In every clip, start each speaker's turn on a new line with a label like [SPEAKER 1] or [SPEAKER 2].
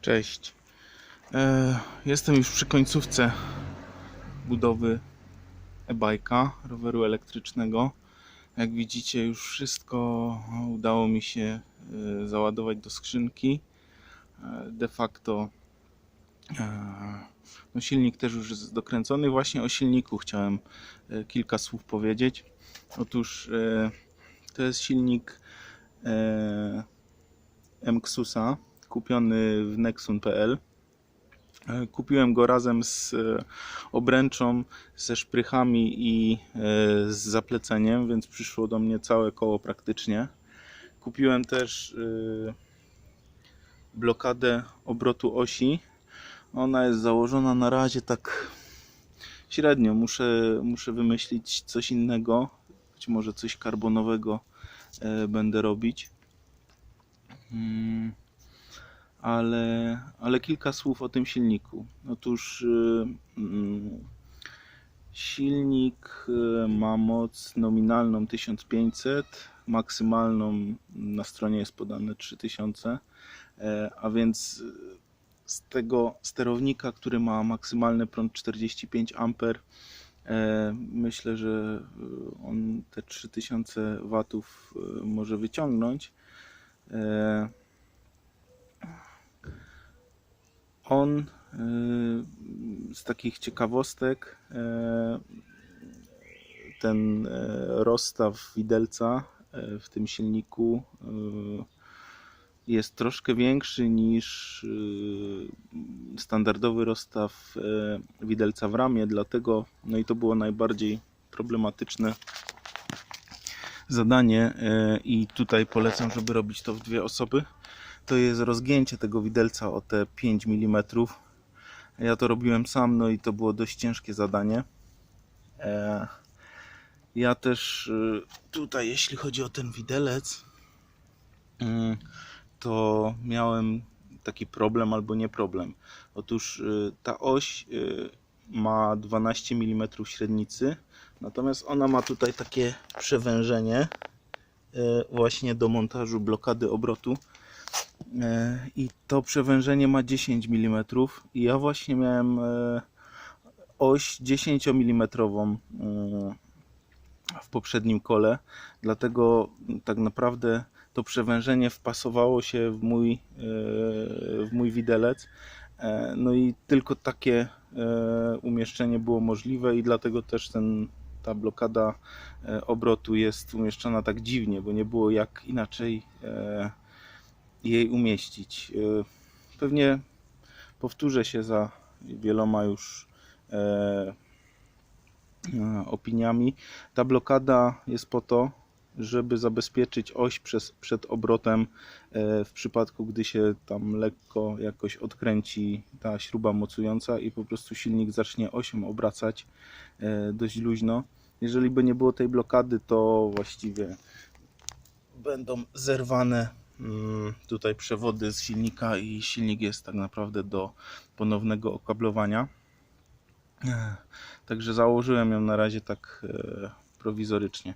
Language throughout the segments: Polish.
[SPEAKER 1] Cześć. E, jestem już przy końcówce budowy e-bike'a, roweru elektrycznego. Jak widzicie, już wszystko udało mi się e, załadować do skrzynki. E, de facto no silnik też już jest dokręcony. Właśnie o silniku chciałem kilka słów powiedzieć. Otóż to jest silnik MXUSa kupiony w nexun.pl. E, Kupiłem go razem z e, obręczą, ze szprychami i e, z zapleceniem, więc przyszło do mnie całe koło praktycznie. Kupiłem też blokadę obrotu osi. Ona jest założona na razie tak średnio. Muszę, muszę wymyślić coś innego. Być może coś karbonowego będę robić. Mm ale, ale kilka słów o tym silniku. Otóż y, mm, silnik y, ma moc nominalną 1500, maksymalną na stronie jest podane 3000, e, a więc z tego sterownika, który ma maksymalny prąd 45 A, e, myślę, że y, on te 3000 watów y, może wyciągnąć. E, on y, z takich ciekawostek y, ten y, rozstaw widelca w tym silniku jest troszkę większy niż standardowy rozstaw widelca w ramie, dlatego no i to było najbardziej problematyczne zadanie i tutaj polecam, żeby robić to w dwie osoby to jest rozgięcie tego widelca o te 5 mm. Ja to robiłem sam, no i to było dość ciężkie zadanie. E, Ja też y, tutaj, jeśli chodzi o ten widelec, mm, to miałem taki problem albo nie problem. Otóż y, ta oś ma 12 mm średnicy, natomiast ona ma tutaj takie przewężenie właśnie do montażu blokady obrotu. I to przewężenie ma 10 mm i ja właśnie miałem e, oś 10 mm w poprzednim kole. Dlatego tak naprawdę to przewężenie wpasowało się w mój, e, w mój widelec. E, no i tylko takie umieszczenie było możliwe i dlatego też ten, ta blokada obrotu jest umieszczona tak dziwnie, bo nie było jak inaczej jej umieścić. Y, Pewnie powtórzę się za wieloma już e, e, opiniami. Ta blokada jest po to, żeby zabezpieczyć oś przez, przed obrotem e, w przypadku, gdy się tam lekko jakoś odkręci ta śruba mocująca i po prostu silnik zacznie osią obracać dość luźno. Jeżeli by nie było tej blokady, to właściwie będą zerwane tutaj przewody z silnika i silnik jest tak naprawdę do ponownego okablowania. Także założyłem ją na razie tak e, prowizorycznie.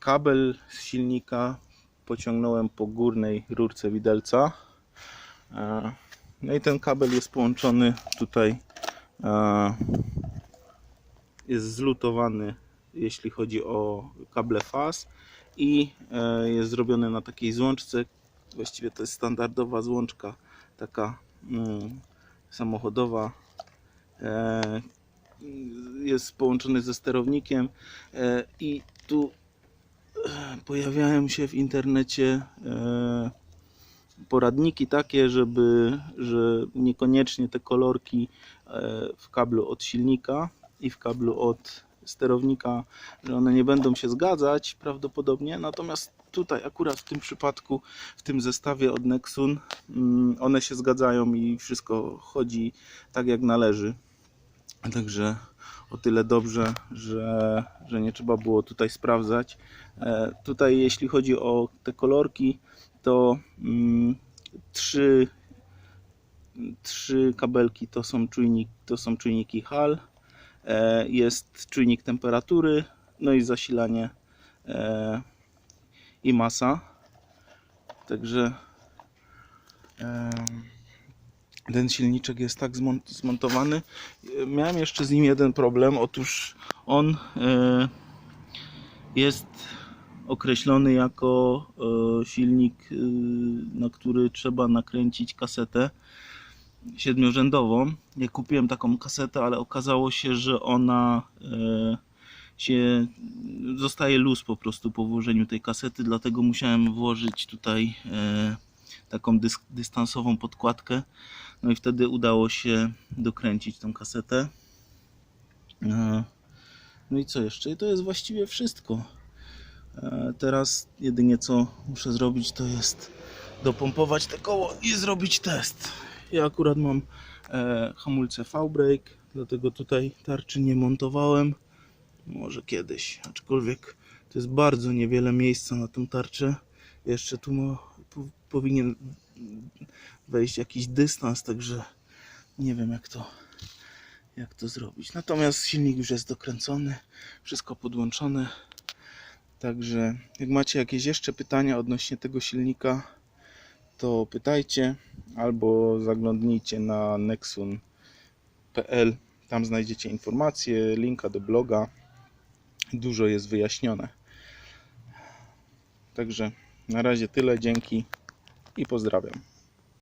[SPEAKER 1] Kabel z silnika pociągnąłem po górnej rurce widelca. E, No i ten kabel jest połączony tutaj. e, Jest zlutowany, jeśli chodzi o kable faz i jest zrobiony na takiej złączce. Właściwie to jest standardowa złączka, taka mm, samochodowa. E, jest połączony ze sterownikiem e, i tu e, pojawiają się w internecie e, poradniki takie, żeby że niekoniecznie te kolorki e, w kablu od silnika i w kablu od sterownika, że one nie będą się zgadzać prawdopodobnie, natomiast tutaj akurat w tym przypadku, w tym zestawie od Nexun, mm, one się zgadzają i wszystko chodzi tak jak należy. Także o tyle dobrze, że, że nie trzeba było tutaj sprawdzać. E, tutaj jeśli chodzi o te kolorki, to mm, trzy, trzy kabelki to są, czujnik, to są czujniki HAL, jest czujnik temperatury, no i zasilanie e, i masa. Także ten silniczek jest tak zmon- zmontowany. E, Miałem jeszcze z nim jeden problem. Otóż on e, jest określony jako e, silnik, e, na który trzeba nakręcić kasetę siedmiorzędową. Ja kupiłem taką kasetę, ale okazało się, że ona e, się zostaje luz po prostu po włożeniu tej kasety, dlatego musiałem włożyć tutaj e, taką dys, dystansową podkładkę. No i wtedy udało się dokręcić tą kasetę. E, No i co jeszcze? I to jest właściwie wszystko. Teraz jedynie co muszę zrobić to jest dopompować te koło i zrobić test. Ja akurat mam e, hamulce V-brake, dlatego tutaj tarczy nie montowałem. Może kiedyś, aczkolwiek to jest bardzo niewiele miejsca na tą tarczę. Jeszcze tu mo, po, powinien wejść jakiś dystans, także nie wiem jak to, jak to zrobić. Natomiast silnik już jest dokręcony, wszystko podłączone. Także jak macie jakieś jeszcze pytania odnośnie tego silnika, to pytajcie albo zaglądnijcie na nexun.pl. Tam znajdziecie informacje, linka do bloga. Dużo jest wyjaśnione. Także na razie tyle, dzięki i pozdrawiam.